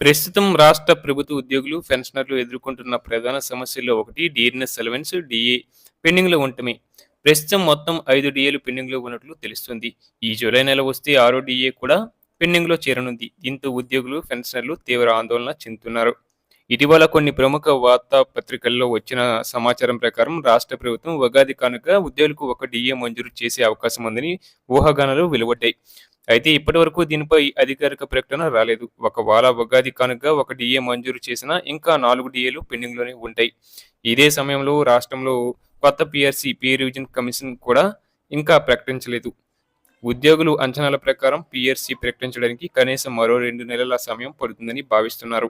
ప్రస్తుతం రాష్ట్ర ప్రభుత్వ ఉద్యోగులు పెన్షనర్లు ఎదుర్కొంటున్న ప్రధాన సమస్యల్లో ఒకటి డిఎన్ఎస్ అలవెన్స్ డిఏ పెండింగ్లో ఉండటమే ప్రస్తుతం మొత్తం ఐదు డిఏలు పెండింగ్లో ఉన్నట్లు తెలుస్తుంది. ఈ జూలై నెల వస్తే ఆరో డిఏ కూడా పెండింగ్లో చేరనుంది. దీంతో ఉద్యోగులు పెన్షనర్లు తీవ్ర ఆందోళన చెందుతున్నారు. ఇటీవల కొన్ని ప్రముఖ వార్తా పత్రికల్లో వచ్చిన సమాచారం ప్రకారం రాష్ట్ర ప్రభుత్వం ఉగాది కానుక ఉద్యోగులకు ఒక డిఏ మంజూరు చేసే అవకాశం ఉందని ఊహాగానాలు వెలువడ్డాయి. అయితే ఇప్పటి వరకు దీనిపై అధికారిక ప్రకటన రాలేదు. ఒక వాలా ఉగాది కానుక ఒక డిఏ మంజూరు చేసినా ఇంకా నాలుగు డిఏలు పెండింగ్లోనే ఉంటాయి. ఇదే సమయంలో రాష్ట్రంలో కొత్త పిఆర్సీ పీ రివిజన్ కమిషన్ కూడా ఇంకా ప్రకటించలేదు. ఉద్యోగులు అంచనాల ప్రకారం పిఆర్సీ ప్రకటించడానికి కనీసం మరో రెండు నెలల సమయం పడుతుందని భావిస్తున్నారు.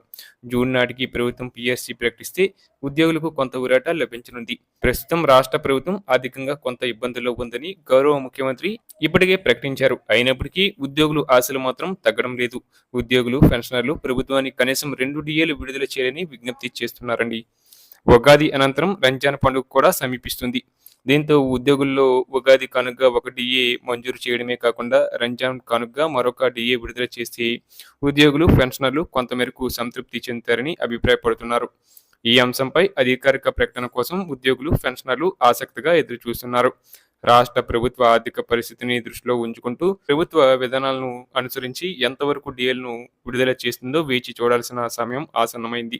జూన్ నాటికి ప్రభుత్వం పిఆర్సీ ప్రకటిస్తే ఉద్యోగులకు కొంత ఊరట లభించనుంది. ప్రస్తుతం రాష్ట్ర ప్రభుత్వం ఆర్థికంగా కొంత ఇబ్బందుల్లో ఉందని గౌరవ ముఖ్యమంత్రి ఇప్పటికే ప్రకటించారు. అయినప్పటికీ ఉద్యోగులు ఆశలు మాత్రం తగ్గడం లేదు. ఉద్యోగులు పెన్షనర్లు ప్రభుత్వానికి కనీసం రెండు డిఏలు విడుదల చేయాలని విజ్ఞప్తి చేస్తున్నారండి. ఉగాది అనంతరం రంజాన్ పండుగ కూడా సమీపిస్తుంది. దీంతో ఉద్యోగుల్లో ఉగాది కానుక ఒక డిఏ మంజూరు చేయడమే కాకుండా రంజాన్ కానుక మరొక డిఏ విడుదల చేసి ఉద్యోగులు పెన్షనర్లు కొంతమేరకు సంతృప్తి చెందుతారని అభిప్రాయపడుతున్నారు. ఈ అంశంపై అధికారిక ప్రకటన కోసం ఉద్యోగులు పెన్షనర్లు ఆసక్తిగా ఎదురు చూస్తున్నారు రాష్ట్ర ప్రభుత్వ ఆర్థిక పరిస్థితిని దృష్టిలో ఉంచుకుంటూ ప్రభుత్వ విధానాలను అనుసరించి ఎంతవరకు డిఏలను విడుదల చేస్తుందో వేచి చూడాల్సిన సమయం ఆసన్నమైంది.